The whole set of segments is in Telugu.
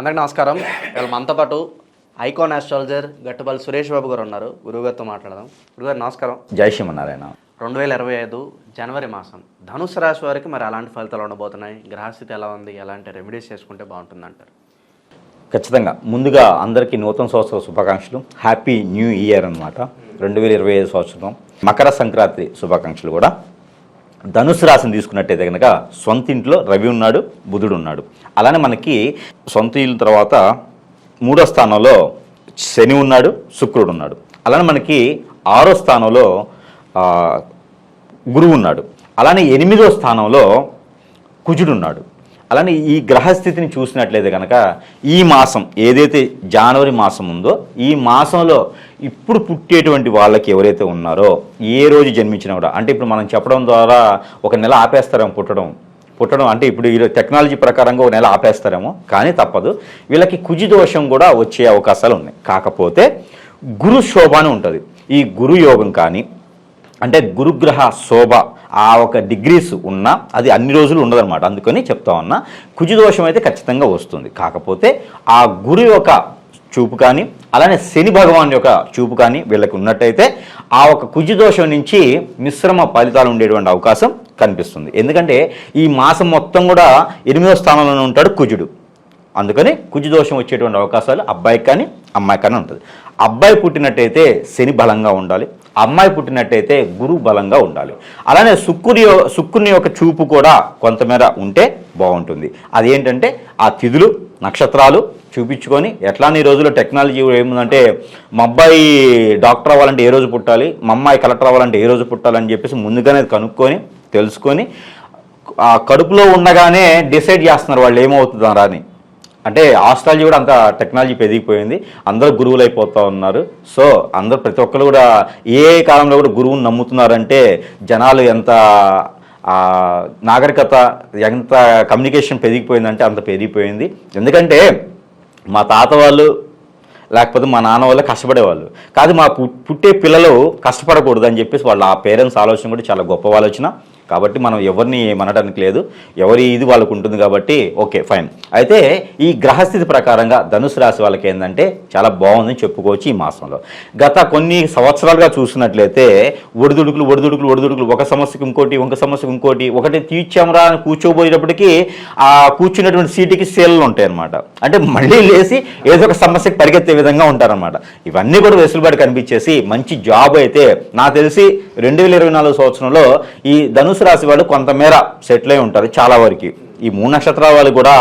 అందరికి నమస్కారం. ఇవాళ మనతో పాటు ఐకాన్ ఆస్ట్రాలజర్ గట్టుపల్లి సురేష్ బాబు గారు ఉన్నారు. గురువుగారితో మాట్లాడదాం. గురుగారు నమస్కారం. జై శ్రీమన్నారాయణ రెండు వేల ఇరవై ఐదు జనవరి మాసం ధనుసు రాశి వారికి మరి అలాంటి ఫలితాలు ఉండబోతున్నాయి. గ్రహస్థితి ఎలా ఉంది? ఎలాంటి రెమెడీస్ చేసుకుంటే బాగుంటుంది అంటారు. ఖచ్చితంగా. ముందుగా అందరికీ నూతన సంవత్సర శుభాకాంక్షలు. హ్యాపీ న్యూ ఇయర్ అనమాట రెండు వేల ఇరవై ఐదు సంవత్సరం. మకర సంక్రాంతి శుభాకాంక్షలు కూడా. ధనుసు రాశిని తీసుకున్నట్టయితే కనుక సొంత ఇంట్లో రవి ఉన్నాడు బుధుడు ఉన్నాడు. అలానే మనకి సొంత ఇల్లు తర్వాత మూడో స్థానంలో శని ఉన్నాడు శుక్రుడు ఉన్నాడు. అలానే మనకి ఆరో స్థానంలో గురువు ఉన్నాడు. అలానే ఎనిమిదో స్థానంలో కుజుడు ఉన్నాడు. అలానే ఈ గ్రహస్థితిని చూసినట్లయితే కనుక ఈ మాసం ఏదైతే జనవరి మాసం ఉందో ఈ మాసంలో ఇప్పుడు పుట్టేటువంటి వాళ్ళకి ఎవరైతే ఉన్నారో ఏ రోజు జన్మించినా కూడా అంటే ఇప్పుడు మనం చెప్పడం ద్వారా ఒక నెల ఆపేస్తారేమో పుట్టడం. పుట్టడం అంటే ఇప్పుడు ఈ టెక్నాలజీ ప్రకారంగా ఒక నెల ఆపేస్తారేమో కానీ తప్పదు. వీళ్ళకి కుజి దోషం కూడా వచ్చే అవకాశాలు ఉన్నాయి. కాకపోతే గురు శోభ అని ఉంటుంది. ఈ గురు యోగం కానీ అంటే గురుగ్రహ శోభ ఆ ఒక డిగ్రీస్ ఉన్నా అది అన్ని రోజులు ఉండదన్నమాట. అందుకని చెప్తా ఉన్నా కుజిదోషం అయితే ఖచ్చితంగా వస్తుంది. కాకపోతే ఆ గురు యొక్క చూపు కానీ అలానే శని భగవాన్ యొక్క చూపు కానీ వీళ్ళకి ఉన్నట్టయితే ఆ ఒక కుజి దోషం నుంచి మిశ్రమ ఫలితాలు ఉండేటువంటి అవకాశం కనిపిస్తుంది. ఎందుకంటే ఈ మాసం మొత్తం కూడా ఎనిమిదో స్థానంలోనే ఉంటాడు కుజుడు. అందుకని కుజు దోషం వచ్చేటువంటి అవకాశాలు అబ్బాయికి కానీ అమ్మాయికి కానీ ఉంటుంది. అబ్బాయి పుట్టినట్టయితే శని బలంగా ఉండాలి. అమ్మాయి పుట్టినట్టయితే గురువు బలంగా ఉండాలి. అలానే శుక్రుని శుక్రుని యొక్క చూపు కూడా కొంతమేర ఉంటే బాగుంటుంది. అదేంటంటే ఆ తిథులు నక్షత్రాలు చూపించుకొని ఎట్లా ఈ రోజుల్లో టెక్నాలజీ ఏముందంటే మా అబ్బాయి డాక్టర్ అవ్వాలంటే ఏ రోజు పుట్టాలి? మా అమ్మాయి కలెక్టర్ అవ్వాలంటే ఏ రోజు పుట్టాలని చెప్పేసి ముందుగానే కనుక్కొని తెలుసుకొని ఆ కడుపులో ఉండగానే డిసైడ్ చేస్తున్నారు వాళ్ళు ఏమవుతున్నారా అని. అంటే ఆస్ట్రాలజీ కూడా అంత టెక్నాలజీ పెరిగిపోయింది. అందరూ గురువులు అయిపోతూ ఉన్నారు. సో అందరూ ప్రతి ఒక్కరు కూడా ఏ కాలంలో కూడా గురువుని నమ్ముతున్నారంటే జనాలు ఎంత నాగరికత ఎంత కమ్యూనికేషన్ పెరిగిపోయిందంటే అంత పెరిగిపోయింది. ఎందుకంటే మా తాత వాళ్ళు లేకపోతే మా నాన్న వాళ్ళు కష్టపడేవాళ్ళు. కాదు మా పు- పుట్టే పిల్లలు కష్టపడకూడదు అని చెప్పేసి వాళ్ళ ఆ పేరెంట్స్ ఆలోచన కూడా చాలా గొప్ప ఆలోచన. కాబట్టి మనం ఎవరిని మనడానికి లేదు. ఎవరి ఇది వాళ్ళకు ఉంటుంది కాబట్టి ఓకే ఫైన్. అయితే ఈ గ్రహస్థితి ప్రకారంగా ధనుసు రాశి వాళ్ళకి ఏంటంటే చాలా బాగుందని చెప్పుకోవచ్చు ఈ మాసంలో. గత కొన్ని సంవత్సరాలుగా చూసినట్లయితే ఒడిదుడుకులు ఒడిదుడుకులు ఒడిదుడుకులు. ఒక సమస్యకు ఇంకోటి ఒక సమస్యకు ఇంకోటి. ఒకటి తీర్చామరా అని కూర్చోబోయేటప్పటికి ఆ కూర్చున్నటువంటి సీటుకి సేల్లు ఉంటాయన్నమాట. అంటే మళ్ళీ లేచి ఏదో ఒక సమస్యకు పరిగెత్తే విధంగా ఉంటారనమాట ఇవన్నీ కూడా వెసులుబాటు కనిపించేసి మంచి జాబ్ అయితే నాకు తెలిసి రెండు వేల ఇరవై నాలుగు సంవత్సరంలో ఈ ధనుసు రాశి వాళ్ళు కొంతమేర సెటిల్ అయి ఉంటారు చాలా వరకు. ఈ మూడు నక్షత్రాల వాళ్ళు కూడా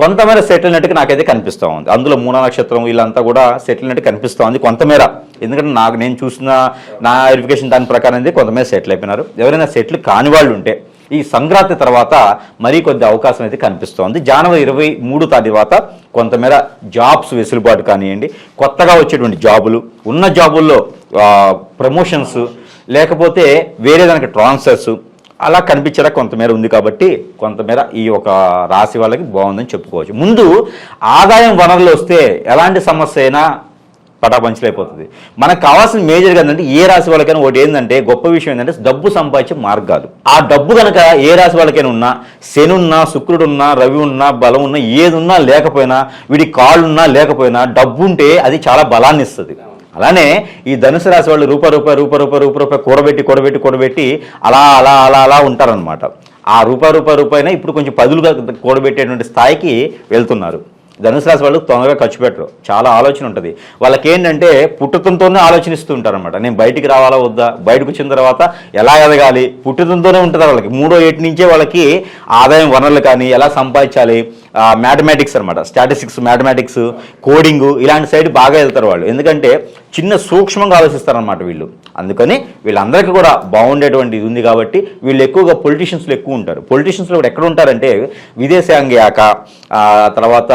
కొంతమేర సెటిల్ అయినట్టుగా నాకైతే కనిపిస్తూ ఉంది. అందులో మూల నక్షత్రం వీళ్ళంతా కూడా సెటిల్ అయినట్టు కనిపిస్తూ ఉంది కొంతమేర. ఎందుకంటే నాకు నేను చూసిన నా వెరిఫికేషన్ దాని ప్రకారం అయితే కొంతమేర సెటిల్ అయిపోయినారు. ఎవరైనా సెటిల్ కాని వాళ్ళు ఉంటే ఈ సంక్రాంతి తర్వాత మరీ కొద్ది అవకాశం అయితే కనిపిస్తోంది జనవరి ఇరవై మూడు తర్వాత కొంతమేర జాబ్స్ వెసులుబాటు కానివ్వండి కొత్తగా వచ్చేటువంటి జాబులు ఉన్న జాబుల్లో ప్రమోషన్స్ లేకపోతే వేరే దానికి ట్రాన్స్ఫర్స్ అలా కనిపించేలా కొంతమేర ఉంది కాబట్టి కొంతమేర ఈ ఒక రాశి వాళ్ళకి బాగుందని చెప్పుకోవచ్చు. ముందు ఆదాయం వనరులు వస్తే ఎలాంటి సమస్య అయినా పటాపంచలైపోతుంది మనకు కావాల్సిన మేజర్గా ఏంటంటే ఏ రాశి వాళ్ళకైనా ఒకటి ఏంటంటే గొప్ప విషయం ఏంటంటే డబ్బు సంపాదించే మార్గాలు ఆ డబ్బు కనుక ఏ రాశి వాళ్ళకైనా ఉన్నా శని ఉన్నా శుక్రుడు ఉన్నా రవి ఉన్నా బలం ఉన్నా ఏది ఉన్నా లేకపోయినా వీడి కాళ్ళు ఉన్నా లేకపోయినా డబ్బు ఉంటే అది చాలా బలాన్ని ఇస్తుంది. అలానే ఈ ధనుసు రాశి వాళ్ళు రూప రూప రూప రూప రూప రూప కూడబెట్టి కూడబెట్టి కూడబెట్టి అలా అలా అలా అలా ఉంటారనమాట ఆ రూప రూప రూపాయినా ఇప్పుడు కొంచెం పదులుగా కూడబెట్టేటువంటి స్థాయికి వెళ్తున్నారు. ధనుసు రాశి వాళ్ళు తొందరగా ఖర్చు పెట్టరు. చాలా ఆలోచన ఉంటుంది. వాళ్ళకి ఏంటంటే పుట్టుతంతోనే ఆలోచనిస్తూ ఉంటారు అనమాట నేను బయటికి రావాలా వద్దా? బయటకు వచ్చిన తర్వాత ఎలా ఎదగాలి? పుట్టుతంతోనే ఉంటుంది వాళ్ళకి. మూడో ఏటి నుంచే వాళ్ళకి ఆదాయం వనరులు కానీ ఎలా సంపాదించాలి? మ్యాథమెటిక్స్ అనమాట స్టాటిస్టిక్స్ మ్యాథమెటిక్స్ కోడింగ్ ఇలాంటి సైడ్ బాగా వెళ్తారు వాళ్ళు. ఎందుకంటే చిన్న సూక్ష్మంగా ఆలోచిస్తారనమాట వీళ్ళు. అందుకని వీళ్ళందరికీ కూడా బాగుండేటువంటి ఇది ఉంది కాబట్టి వీళ్ళు ఎక్కువగా పొలిటీషియన్స్లో ఎక్కువ ఉంటారు. పొలిటీషియన్స్లో కూడా ఎక్కడ ఉంటారంటే విదేశాంగ యాక తర్వాత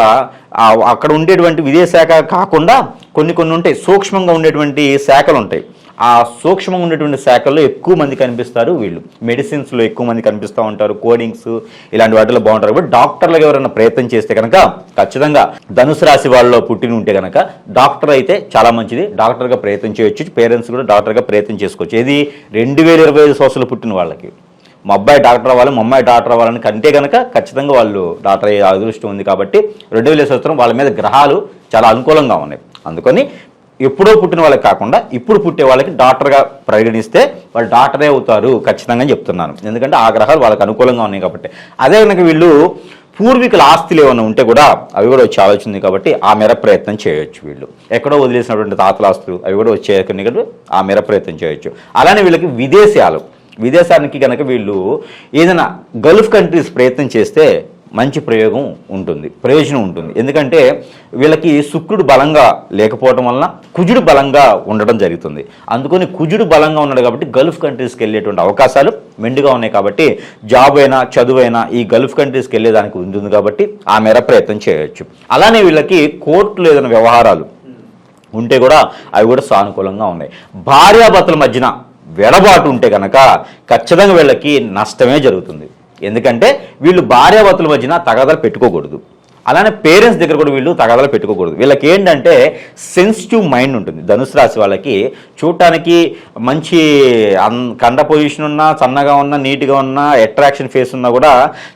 అక్కడ ఉండేటువంటి విదేశాఖ కాకుండా కొన్ని కొన్ని ఉంటాయి. సూక్ష్మంగా ఉండేటువంటి శాఖలు ఉంటాయి ఆ సూక్ష్మంగా ఉండేటువంటి శాఖల్లో ఎక్కువ మంది కనిపిస్తారు వీళ్ళు. మెడిసిన్స్లో ఎక్కువ మంది కనిపిస్తూ ఉంటారు. కోడింగ్స్ ఇలాంటి వాటిలో బాగుంటారు. కాబట్టి డాక్టర్లకు ఎవరైనా ప్రయత్నం చేస్తే కనుక ఖచ్చితంగా ధనుసు రాశి వాళ్ళలో పుట్టిన ఉంటే కనుక డాక్టర్ అయితే చాలా మంచిది. డాక్టర్గా ప్రయత్నం చేయొచ్చు. పేరెంట్స్ కూడా డాక్టర్గా ప్రయత్నం చేసుకోవచ్చు. ఇది రెండు వేల ఇరవై ఐదు సంవత్సరాలు పుట్టిన వాళ్ళకి. మా అబ్బాయి డాక్టర్ అవ్వాలి మా అమ్మాయి డాక్టర్ అవ్వాలని కంటే కనుక ఖచ్చితంగా వాళ్ళు డాక్టర్ అయ్యే అదృష్టం ఉంది కాబట్టి రెండు వేల సంవత్సరం వాళ్ళ మీద గ్రహాలు చాలా అనుకూలంగా ఉన్నాయి. అందుకని ఎప్పుడో పుట్టిన వాళ్ళకి కాకుండా ఇప్పుడు పుట్టే వాళ్ళకి డాక్టర్గా పరిగణిస్తే వాళ్ళు డాక్టరే అవుతారు ఖచ్చితంగా చెప్తున్నాను. ఎందుకంటే ఆ గ్రహాలు వాళ్ళకి అనుకూలంగా ఉన్నాయి కాబట్టి. అదే కనుక వీళ్ళు పూర్వీకుల ఆస్తులు ఏమైనా ఉంటే కూడా అవి కూడా వచ్చే ఆలోచన ఉంది కాబట్టి ఆ మేర ప్రయత్నం చేయొచ్చు వీళ్ళు. ఎక్కడో వదిలేసినటువంటి తాతల ఆస్తులు అవి కూడా వచ్చే ఆ మేర ప్రయత్నం చేయొచ్చు. అలానే వీళ్ళకి విదేశాలు విదేశానికి కనుక వీళ్ళు ఏదైనా గల్ఫ్ కంట్రీస్ ప్రయత్నం చేస్తే మంచి ప్రయోగం ఉంటుంది ప్రయోజనం ఉంటుంది. ఎందుకంటే వీళ్ళకి శుక్రుడు బలంగా లేకపోవడం వలన కుజుడు బలంగా ఉండడం జరుగుతుంది. అందుకని కుజుడు బలంగా ఉన్నాడు కాబట్టి గల్ఫ్ కంట్రీస్కి వెళ్ళేటువంటి అవకాశాలు మెండుగా ఉన్నాయి కాబట్టి జాబ్ అయినా చదువైనా ఈ గల్ఫ్ కంట్రీస్కి వెళ్ళేదానికి ఉంటుంది కాబట్టి ఆ మేర ప్రయత్నం చేయవచ్చు అలానే వీళ్ళకి కోర్టులో ఏదైనా వ్యవహారాలు ఉంటే కూడా అవి కూడా సానుకూలంగా ఉన్నాయి. భార్యాభర్తల మధ్యన వెడబాటు ఉంటే కనుక ఖచ్చితంగా వీళ్ళకి నష్టమే జరుగుతుంది. ఎందుకంటే వీళ్ళు భార్యావతుల మధ్యన తగాదాలు పెట్టుకోకూడదు. అలానే పేరెంట్స్ దగ్గర కూడా వీళ్ళు తగాదాలు పెట్టుకోకూడదు. వీళ్ళకి ఏంటంటే సెన్సిటివ్ మైండ్ ఉంటుంది. ధనుసు రాశి వాళ్ళకి చూడటానికి మంచి అన్ కండ పొజిషన్ ఉన్నా సన్నగా ఉన్నా నీట్గా ఉన్నా అట్రాక్షన్ ఫేస్ ఉన్నా కూడా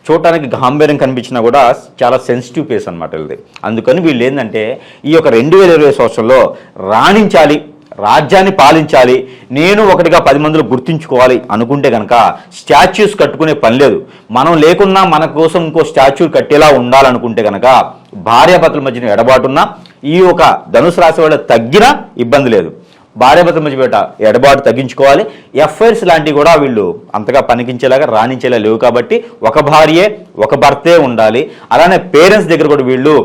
చూడటానికి గాంభీర్యం కనిపించినా కూడా చాలా సెన్సిటివ్ ఫేస్ అనమాట వీళ్ళది. అందుకని వీళ్ళు ఏంటంటే ఈ యొక్క రెండు వేల ఇరవై సంవత్సరంలో రాణించాలి. రాజ్యాన్ని పాలించాలి నేను ఒకటిగా పది మందిలో గుర్తించుకోవాలి అనుకుంటే కనుక స్టాచ్యూస్ కట్టుకునే పని లేదు. మనం లేకున్నా మన కోసం ఇంకో స్టాచ్యూ కట్టేలా ఉండాలనుకుంటే కనుక భార్యాభర్తల మధ్యన ఎడబాటున్నా ఈ ఒక ధనుసు రాశి వాళ్ళ తగ్గినా ఇబ్బంది లేదు. భార్యాభర్తల మధ్య పెట్ట ఎడబాటు తగ్గించుకోవాలి. ఎఫ్ఐఆర్స్ లాంటివి కూడా వీళ్ళు అంతగా పనికించేలాగా రాణించేలా లేవు కాబట్టి ఒక భార్యే ఒక భర్తే ఉండాలి. అలానే పేరెంట్స్ దగ్గర కూడా వీళ్ళు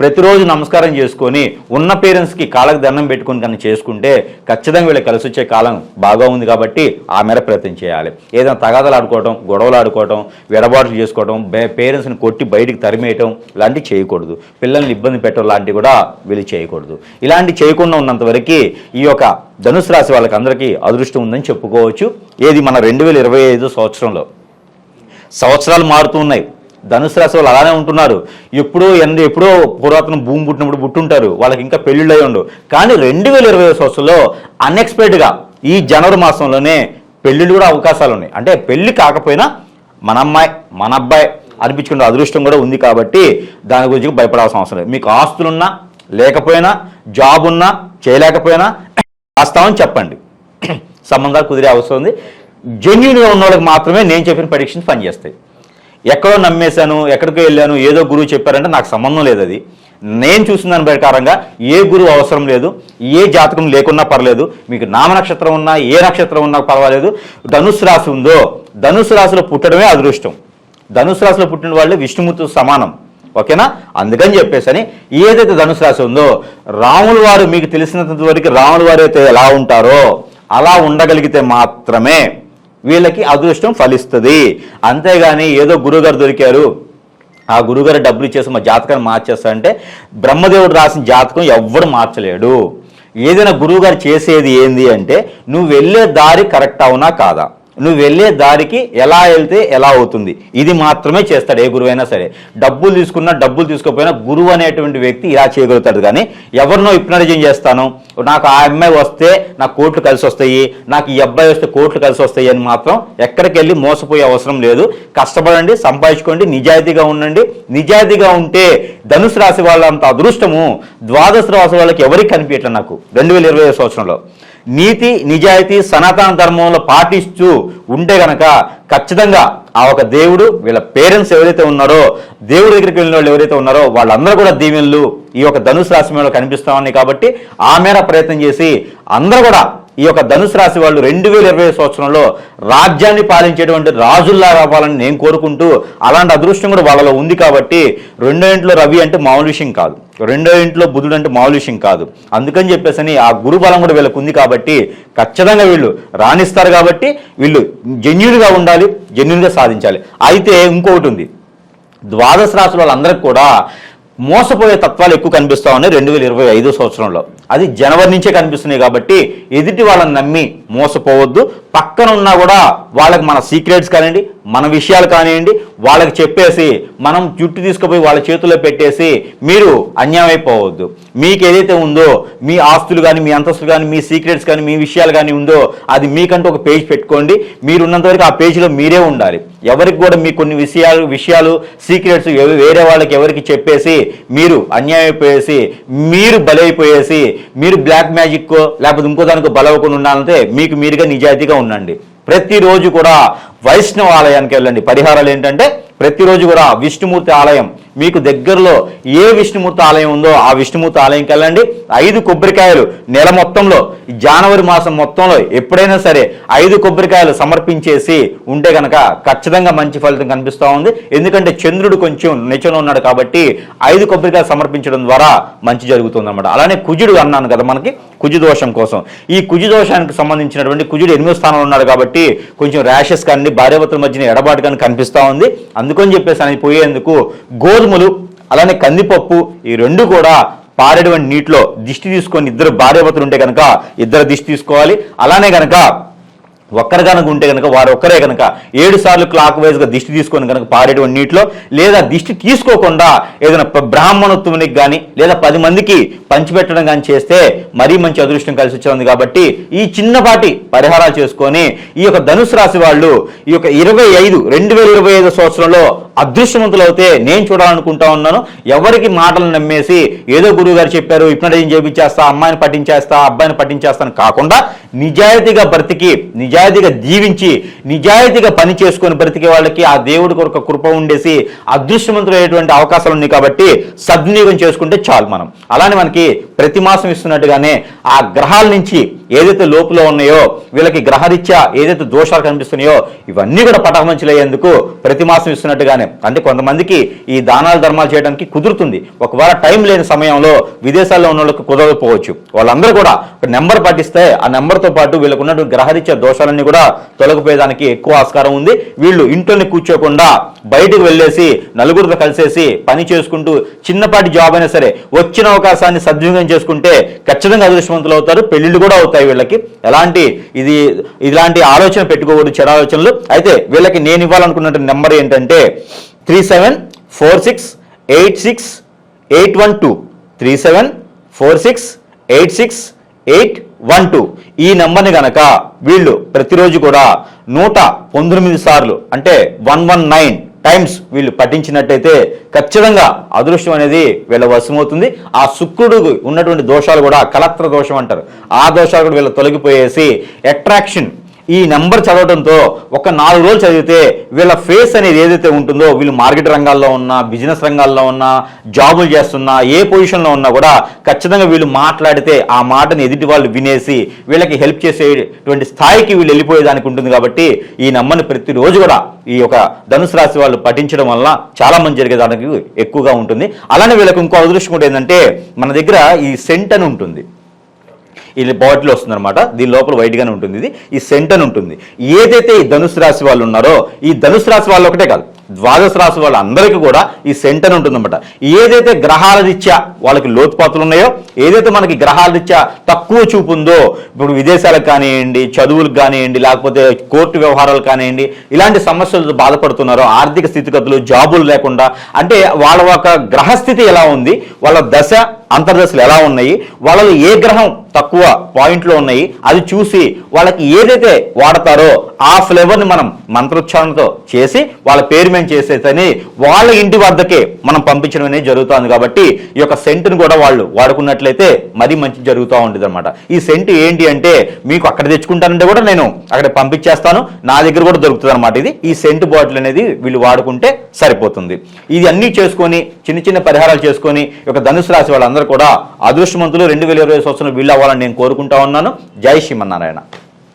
ప్రతిరోజు నమస్కారం చేసుకొని ఉన్న పేరెంట్స్కి కాళ్ళకు దండం పెట్టుకొని కానీ చేసుకుంటే ఖచ్చితంగా వీళ్ళకి కలిసి వచ్చే కాలం బాగా ఉంది కాబట్టి ఆ మేర ప్రయత్నం చేయాలి. ఏదైనా తగాదాలు ఆడుకోవటం గొడవలు ఆడుకోవటం విడబాట్లు చేసుకోవటం పేరెంట్స్ని కొట్టి బయటికి తరిమేయటం ఇలాంటివి చేయకూడదు. పిల్లల్ని ఇబ్బంది పెట్టడం లాంటివి కూడా వీళ్ళు చేయకూడదు. ఇలాంటి చేయకుండా ఉన్నంత వరకు ఈ యొక్క ధనుసు రాశి వాళ్ళకి అందరికీ అదృష్టం ఉందని చెప్పుకోవచ్చు. ఏది మన రెండు వేల ఇరవై ఐదు సంవత్సరంలో. సంవత్సరాలు మారుతూ ఉన్నాయి. ధనుసు రాశి వాళ్ళు అలానే ఉంటున్నారు. ఎప్పుడో ఎందు ఎప్పుడో పురాతన భూమి పుట్టినప్పుడు పుట్టుంటారు. వాళ్ళకి ఇంకా పెళ్ళిళ్ళు ఉండు కానీ రెండు వేల ఇరవై సంవత్సరంలో అన్ఎక్స్పెక్టెడ్గా ఈ జనవరి మాసంలోనే పెళ్ళిళ్ళు కూడా అవకాశాలు ఉన్నాయి. అంటే పెళ్ళి కాకపోయినా మన అమ్మాయి మన అబ్బాయి అనిపించుకునే అదృష్టం కూడా ఉంది కాబట్టి దాని గురించి భయపడాల్సిన అవసరం లేదు. మీకు ఆస్తులున్నా లేకపోయినా జాబ్ ఉన్నా చేయలేకపోయినా రాస్తామని చెప్పండి. సంబంధాలు కుదిరే అవసరం ఉంది. జెన్యున్గా ఉన్న వాళ్ళకి మాత్రమే నేను చెప్పిన పరీక్షలు పనిచేస్తాయి. ఎక్కడో నమ్మేశాను ఎక్కడికో వెళ్ళాను ఏదో గురువు చెప్పారంటే నాకు సంబంధం లేదు అది. నేను చూసిన దాని ప్రకారంగా ఏ గురువు అవసరం లేదు ఏ జాతకం లేకున్నా పర్లేదు మీకు నామ నక్షత్రం ఉన్నా ఏ నక్షత్రం ఉన్నా పర్వాలేదు. ధనుసు రాశి ఉందో ధనుసు రాశిలో పుట్టడమే అదృష్టం. ధనుసు రాశిలో పుట్టిన వాళ్ళు విష్ణుమూర్తితో సమానం. ఓకేనా? అందుకని చెప్పేసి ఏదైతే ధనుసు రాశి ఉందో రాముల వారు మీకు తెలిసినంత వరకు రాముల వారు అయితే ఎలా ఉంటారో అలా ఉండగలిగితే మాత్రమే వీళ్ళకి అదృష్టం ఫలిస్తుంది. అంతేగాని ఏదో గురుగారు దొరికారు. ఆ గురుగారు డబ్బులు ఇచ్చేసి మా జాతకాన్ని మార్చేస్తా అంటే బ్రహ్మదేవుడు రాసిన జాతకం ఎవ్వడు మార్చలేడు. ఏదైనా గురువుగారు చేసేది ఏంది అంటే నువ్వు వెళ్ళే దారి కరెక్ట్ అవునా కాదా? నువ్వు వెళ్ళే దారికి ఎలా వెళ్తే ఎలా అవుతుంది? ఇది మాత్రమే చేస్తాడు ఏ గురువు అయినా సరే. డబ్బులు తీసుకున్నా డబ్బులు తీసుకోపోయినా గురువు అనేటువంటి వ్యక్తి ఇలా చేయగలుగుతాడు. కానీ ఎవరినో హిప్నటైజింగ్ చేస్తాను. నాకు ఆ అమ్మాయి వస్తే నాకు కోట్లు కలిసి వస్తాయి నాకు ఈ అబ్బాయి వస్తే కోట్లు కలిసి వస్తాయి అని మాత్రం ఎక్కడికి వెళ్ళి మోసపోయే అవసరం లేదు. కష్టపడండి సంపాదించుకోండి నిజాయితీగా ఉండండి. నిజాయితీగా ఉంటే ధనుసు రాశి వాళ్ళంత అదృష్టము ద్వాదశ రాశి వాళ్ళకి ఎవరికి కనిపించట్లేదు నాకు. రెండు వేల ఇరవై సంవత్సరంలో. నీతి నిజాయితీ సనాతన ధర్మంలో పాటిస్తూ ఉంటే గనక ఖచ్చితంగా ఆ ఒక దేవుడు వీళ్ళ పేరెంట్స్ ఎవరైతే ఉన్నారో దేవుడి దగ్గరికి వెళ్ళిన వాళ్ళు ఎవరైతే ఉన్నారో వాళ్ళందరూ కూడా దీవెనలు ఈ యొక్క ధనుసు రాశి మీద కనిపిస్తా ఉన్నాయి కాబట్టి ఆ మేర ప్రయత్నం చేసి అందరూ కూడా ఈ యొక్క ధనుసు రాశి వాళ్ళు రెండు వేల ఇరవై సంవత్సరంలో రాజ్యాన్ని పాలించేటువంటి రాజుల్లా రావాలని నేను కోరుకుంటూ అలాంటి అదృష్టం కూడా వాళ్ళలో ఉంది కాబట్టి రెండో ఇంట్లో రవి అంటే మామూలు విషయం కాదు. రెండో ఇంట్లో బుధుడు అంటే మామూలు విషయం కాదు. అందుకని చెప్పేసి అని ఆ గురు బలం కూడా వీళ్ళకు ఉంది కాబట్టి ఖచ్చితంగా వీళ్ళు రాణిస్తారు కాబట్టి వీళ్ళు జెన్యున్గా ఉండాలి జెన్యున్గా సాధించాలి. అయితే ఇంకొకటి ఉంది. ద్వాదశ రాశుల వాళ్ళందరికీ కూడా మోసపోయే తత్వాలు ఎక్కువ కనిపిస్తా ఉన్నాయి రెండు వేల ఇరవై ఐదో సంవత్సరంలో. అది జనవరి నుంచే కనిపిస్తున్నాయి కాబట్టి ఎదుటి వాళ్ళని నమ్మి మోసపోవద్దు పక్కన ఉన్నా కూడా వాళ్ళకి మన సీక్రెట్స్ కానివ్వండి మన విషయాలు కానివ్వండి వాళ్ళకి చెప్పేసి మనం జుట్టు తీసుకుపోయి వాళ్ళ చేతుల్లో పెట్టేసి మీరు అన్యాయం అయిపోవద్దు. మీకు ఏదైతే ఉందో మీ ఆస్తులు కానీ మీ అంతస్తులు కానీ మీ సీక్రెట్స్ కానీ మీ విషయాలు కానీ ఉందో అది మీకంటూ ఒక పేజ్ పెట్టుకోండి. మీరు ఆ పేజీలో మీరే ఉండాలి. ఎవరికి కూడా మీ కొన్ని విషయాలు విషయాలు సీక్రెట్స్ వేరే వాళ్ళకి ఎవరికి చెప్పేసి మీరు అన్యాయం అయిపోయేసి మీరు బలైపోయేసి మీరు బ్లాక్ మ్యాజిక్ లేకపోతే ఇంకో దానికి బలవకుండా ఉండాలంటే మీకు మీరుగా నిజాయితీగా ఉండండి. ప్రతిరోజు కూడా వైష్ణవ ఆలయానికి వెళ్ళండి. పరిహారాలు ఏంటంటే ప్రతిరోజు కూడా విష్ణుమూర్తి ఆలయం మీకు దగ్గరలో ఏ విష్ణుమూర్తి ఆలయం ఉందో ఆ విష్ణుమూర్తి ఆలయంకి వెళ్ళండి. ఐదు కొబ్బరికాయలు నెల మొత్తంలో జనవరి మాసం మొత్తంలో ఎప్పుడైనా సరే ఐదు కొబ్బరికాయలు సమర్పించేసి ఉంటే కనుక ఖచ్చితంగా మంచి ఫలితం కనిపిస్తూ ఉంది. ఎందుకంటే చంద్రుడు కొంచెం నిచన ఉన్నాడు కాబట్టి ఐదు కొబ్బరికాయలు సమర్పించడం ద్వారా మంచి జరుగుతుంది అనమాట అలానే కుజుడు అన్నాను కదా మనకి కుజు దోషం కోసం. ఈ కుజు దోషానికి సంబంధించినటువంటి కుజుడు ఎనిమిదో స్థానంలో ఉన్నాడు కాబట్టి కొంచెం ర్యాషెస్ కానీ భార్యాభర్తల మధ్యన ఎడబాటు కానీ కనిపిస్తూ ఉంది. అందుకని చెప్పేసి అని పోయేందుకు గోధుమలు అలానే కందిపప్పు ఈ రెండు కూడా పారేటువంటి నీటిలో దిష్టి తీసుకొని ఇద్దరు భార్యాభర్తలు ఉంటే కనుక ఇద్దరు దిష్టి తీసుకోవాలి. అలానే కనుక ఒక్కరు కనుక ఉంటే కనుక వారు ఒక్కరే కనుక ఏడు సార్లు క్లాక్ వైజ్గా దిష్టి తీసుకొని కనుక పారేటువంటి నీటిలో లేదా దిష్టి తీసుకోకుండా ఏదైనా బ్రాహ్మణత్వానికి కానీ లేదా పది మందికి పంచిపెట్టడం కానీ చేస్తే మరీ మంచి అదృష్టం కలిసి వచ్చింది కాబట్టి ఈ చిన్నపాటి పరిహారాలు చేసుకొని ఈ యొక్క ధనుసు రాశి వాళ్ళు ఈ యొక్క ఇరవై ఐదు రెండు వేల ఇరవై ఐదు సంవత్సరంలో అదృష్టవంతులు అయితే నేను చూడాలనుకుంటా ఉన్నాను. ఎవరికి మాటలు నమ్మేసి ఏదో గురువు గారు చెప్పారు ఇప్నటం చేపించేస్తా అమ్మాయిని పట్టించేస్తా అబ్బాయిని పట్టించేస్తాను కాకుండా నిజాయితీగా బ్రతికి నిజాయితీగా జీవించి నిజాయితీగా పని చేసుకొని బ్రతికే వాళ్ళకి ఆ దేవుడి కొరకు కృప ఉండేసి అదృష్టవంతులైనటువంటి అవకాశాలు ఉన్నాయి కాబట్టి సద్వినియోగం చేసుకుంటే చాలు మనం. అలానే మనకి ప్రతి మాసం ఇస్తున్నట్టుగానే ఆ గ్రహాల నుంచి ఏదైతే లోపులో ఉన్నాయో వీళ్ళకి గ్రహరీత్యా ఏదైతే దోషాలు కనిపిస్తున్నాయో ఇవన్నీ కూడా పటమంచులయ్యేందుకు ప్రతి మాసం ఇస్తున్నట్టుగానే. అంటే కొంతమందికి ఈ దానాలు ధర్మాలు చేయడానికి కుదురుతుంది. ఒకవేళ టైం లేని సమయంలో విదేశాల్లో ఉన్న వాళ్ళకి కుదరకపోవచ్చు. వాళ్ళందరూ కూడా ఒక నెంబర్ పాటిస్తే ఆ నెంబర్తో పాటు వీళ్ళకు ఉన్నటువంటి గ్రహరీత్యా దోషాలన్నీ కూడా తొలగిపోయేదానికి ఎక్కువ ఆస్కారం ఉంది. వీళ్ళు ఇంట్లోనే కూర్చోకుండా బయటకు వెళ్ళేసి నలుగురితో కలిసేసి పని చేసుకుంటూ చిన్నపాటి జాబ్ అయినా సరే వచ్చిన అవకాశాన్ని సద్వినియోగం చేసుకుంటే ఖచ్చితంగా అదృష్టవంతులు అవుతారు పెళ్ళిళ్ళు కూడా అవుతాయి వీళ్ళకి. ఎలాంటి ఇది ఇలాంటి ఆలోచన పెట్టుకోకూడదు చెడు ఆలోచనలు. అయితే వీళ్ళకి నేను ఇవ్వాలనుకున్న నెంబర్ ఏంటంటే three seven four six eight six eight one two. Three seven four six eight six eight one two. ఈ నెంబర్ని గనక వీళ్ళు ప్రతిరోజు కూడా నూట పంతొమ్మిది సార్లు అంటే వన్ వన్ నైన్ టైమ్స్ వీళ్ళు పఠించినట్టయితే ఖచ్చితంగా అదృష్టం అనేది వీళ్ళ వశమవుతుంది. ఆ శుక్రుడు ఉన్నటువంటి దోషాలు కూడా కలత్ర దోషం అంటారు. ఆ దోషాలు కూడా వీళ్ళు తొలగిపోయేసి అట్రాక్షన్ ఈ నెంబర్ చదవడంతో ఒక నాలుగు రోజులు చదివితే వీళ్ళ ఫేస్ అనేది ఏదైతే ఉంటుందో వీళ్ళు మార్కెట్ రంగాల్లో ఉన్నా బిజినెస్ రంగాల్లో ఉన్నా జాబులు చేస్తున్నా ఏ పొజిషన్లో ఉన్నా కూడా ఖచ్చితంగా వీళ్ళు మాట్లాడితే ఆ మాటని ఎదుటి వాళ్ళు వినేసి వీళ్ళకి హెల్ప్ చేసేటువంటి స్థాయికి వీళ్ళు వెళ్ళిపోయేదానికి ఉంటుంది కాబట్టి ఈ నెంబర్ని ప్రతిరోజు కూడా ఈ యొక్క ధనుసు రాశి వాళ్ళు పఠించడం వలన చాలా మంది జరిగేదానికి ఎక్కువగా ఉంటుంది. అలానే వీళ్ళకి ఇంకో అదృష్టం కూడా ఏంటంటే మన దగ్గర ఈ సెంట్ అని ఉంటుంది. ఇది బాటిల్ వస్తుంది అనమాట దీని లోపల వైట్గానే ఉంటుంది ఇది. ఈ సెంట్ ఉంటుంది. ఏదైతే ఈ ధనుసు రాశి వాళ్ళు ఉన్నారో ఈ ధనుసు రాశి వాళ్ళు ఒకటే కాదు ద్వాదశ రాశి వాళ్ళందరికీ కూడా ఈ సెంటర్ ఉంటుందన్నమాట. ఏదైతే గ్రహాల రీత్యా వాళ్ళకి లోతుపాతులు ఉన్నాయో ఏదైతే మనకి గ్రహాల రీత్యా తక్కువ చూపు ఉందో ఇప్పుడు విదేశాలకు కానివ్వండి చదువులకు కానివ్వండి లేకపోతే కోర్టు వ్యవహారాలు కానివ్వండి ఇలాంటి సమస్యలతో బాధపడుతున్నారో ఆర్థిక స్థితిగతులు జాబులు లేకుండా అంటే వాళ్ళ ఒక గ్రహస్థితి ఎలా ఉంది వాళ్ళ దశ అంతర్దశలు ఎలా ఉన్నాయి వాళ్ళలో ఏ గ్రహం తక్కువ పాయింట్లో ఉన్నాయి అది చూసి వాళ్ళకి ఏదైతే వాడతారో ఆ ఫ్లేవర్ని మనం మంత్రోచ్చారణతో చేసి వాళ్ళ పేరు మేము చేసేసని వాళ్ళ ఇంటి వద్దకే మనం పంపించడం అనేది జరుగుతుంది కాబట్టి ఈ యొక్క సెంటును కూడా వాళ్ళు వాడుకున్నట్లయితే మరీ మంచి జరుగుతూ ఉంటుంది అనమాట ఈ సెంట్ ఏంటి అంటే మీకు అక్కడ తెచ్చుకుంటానంటే కూడా నేను అక్కడ పంపించేస్తాను నా దగ్గర కూడా దొరుకుతుంది అనమాట ఇది. ఈ సెంట్ బాటిల్ అనేది వీళ్ళు వాడుకుంటే సరిపోతుంది. ఇది అన్నీ చేసుకొని చిన్న చిన్న పరిహారాలు చేసుకొని ఒక ధనుసు రాశి వాళ్ళందరూ కూడా అదృష్టవంతులు రెండు వేల ఇరవై సంవత్సరం వీళ్ళు అవ్వాలని నేను కోరుకుంటా ఉన్నాను. జై శ్రీమన్నారాయణ.